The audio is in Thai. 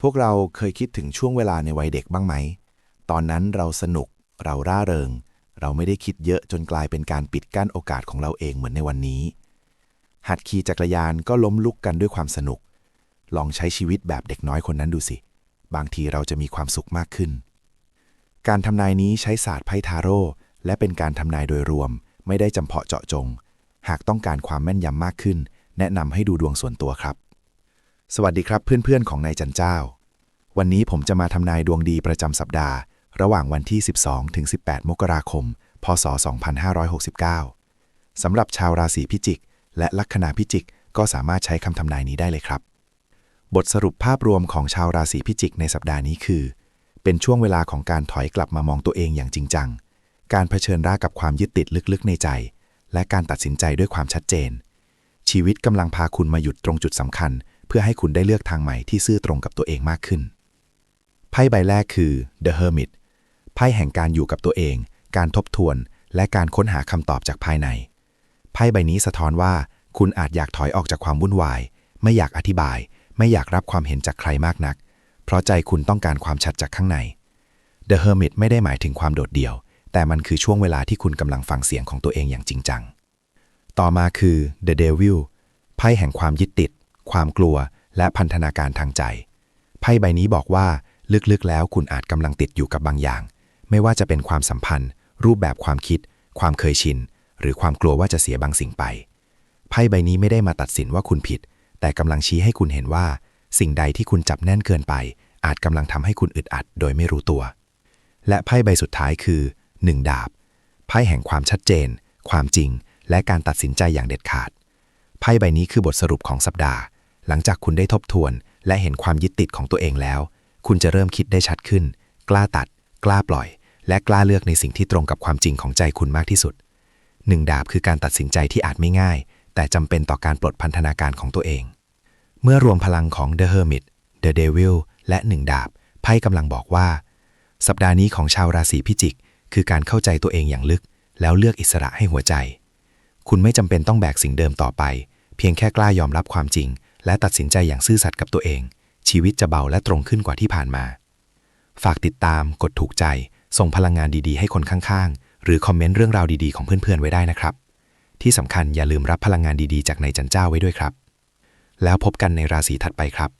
พวกเราเคยคิดถึงช่วงเวลาในวัยเด็กบ้างไหม ตอนนั้นเราสนุก เราร่าเริง เราไม่ได้คิดเยอะจนกลายเป็นการปิดกั้นโอกาสของเราเองเหมือนในวันนี้ หัดขี่จักรยานก็ล้มลุกกันด้วยความสนุก ลองใช้ชีวิตแบบเด็กน้อยคนนั้นดูสิ บางทีเราจะมีความสุขมากขึ้น การทำนายนี้ใช้ศาสตร์ไพ่ทาโร่และเป็นการทำนายโดยรวม ไม่ได้จำเพาะเจาะจง หากต้องการความแม่นยำมากขึ้น แนะนำให้ดูดวงส่วนตัวครับ สวัสดีครับเพื่อนๆของนายจันเจ้า วันนี้ผมจะมาทำนายดวงดีประจำสัปดาห์ ระหว่างวันที่ 12 ถึง 18 มกราคม พศ 2569 สำหรับชาวราศีพิจิก และลัคนาพิจิกก็สามารถใช้คำทำนายนี้ได้เลยครับ บทสรุปภาพรวมของชาวราศีพิจิกในสัปดาห์นี้คือ เป็นช่วงเวลาของการถอยกลับมามองตัวเองอย่างจริงจัง การเผชิญรากับความยึดติดลึกๆในใจ และการตัดสินใจด้วยความชัดเจน ชีวิตกำลังพาคุณมาหยุดตรงจุดสำคัญ เพื่อให้คุณได้เลือกทางใหม่ที่ซื่อตรงกับตัวเองมากขึ้น ไพ่ใบแรกคือ The Hermit ไพ่แห่งการอยู่กับตัวเอง การทบทวน และการค้นหาคำตอบจากภายใน ไพ่ใบนี้สะท้อนว่า คุณอาจอยากถอยออกจากความวุ่นวาย ไม่อยากอธิบาย ไม่อยากรับความเห็นจากใครมากนัก เพราะใจคุณต้องการความชัดจากข้างใน The Hermit ไม่ได้หมายถึงความโดดเดี่ยว แต่มันคือช่วงเวลาที่คุณกำลังฟังเสียงของตัวเองอย่างจริงจัง ต่อมาคือ The Devil ไพ่แห่งความยึดติด ความกลัว และพันธนาการทางใจ ไพ่ใบนี้บอกว่าลึกๆแล้วคุณอาจกำลังติดอยู่กับบางอย่าง ไม่ว่าจะเป็นความสัมพันธ์ รูปแบบความคิด ความเคยชิน หรือความกลัวว่าจะเสียบางสิ่งไป ไพ่ใบนี้ไม่ได้มาตัดสินว่าคุณผิด แต่กำลังชี้ให้คุณเห็นว่า สิ่งใดที่คุณจับแน่นเกินไป อาจกำลังทำให้คุณอึดอัด โดยไม่รู้ตัว และไพ่ใบสุดท้ายคือหนึ่งดาบ ไพ่แห่งความชัดเจน ความจริง และการตัดสินใจอย่างเด็ดขาด ไพ่ใบนี้คือบทสรุปของสัปดาห์ หลังจากคุณได้ทบทวน และเห็นความยึดติดของตัวเองแล้ว คุณจะเริ่มคิดได้ชัดขึ้น กล้าตัด กล้าปล่อย และกล้าเลือกในสิ่งที่ตรงกับความจริงของใจคุณมากที่สุดหนึ่งดาบคือการตัดสินใจที่อาจไม่ง่าย แต่จำเป็นต่อการปลดพันธนาการของตัวเอง เมื่อรวมพลังของ The Hermit The Devil และหนึ่งดาบไพ่กำลังบอกว่า สัปดาห์นี้ของชาวราศีพิจิก คือการเข้าใจตัวเองอย่างลึก แล้วเลือกอิสระให้หัวใจ คุณไม่จำเป็นต้องแบกสิ่งเดิมต่อไป เพียงแค่กล้ายอมรับความจริง และตัดสินใจอย่างซื่อสัตย์กับตัวเอง ชีวิตจะเบาและตรงขึ้นกว่าที่ผ่านมา ฝากติดตาม กดถูกใจ ส่งพลังงานดีๆ ให้คนข้างๆ หรือคอมเมนต์เรื่องราวดีๆของเพื่อนๆไว้ได้นะครับ ที่สำคัญอย่าลืมรับพลังงานดีๆ จากนายจันเจ้าไว้ด้วยครับ แล้วพบกันในราศีถัดไปครับ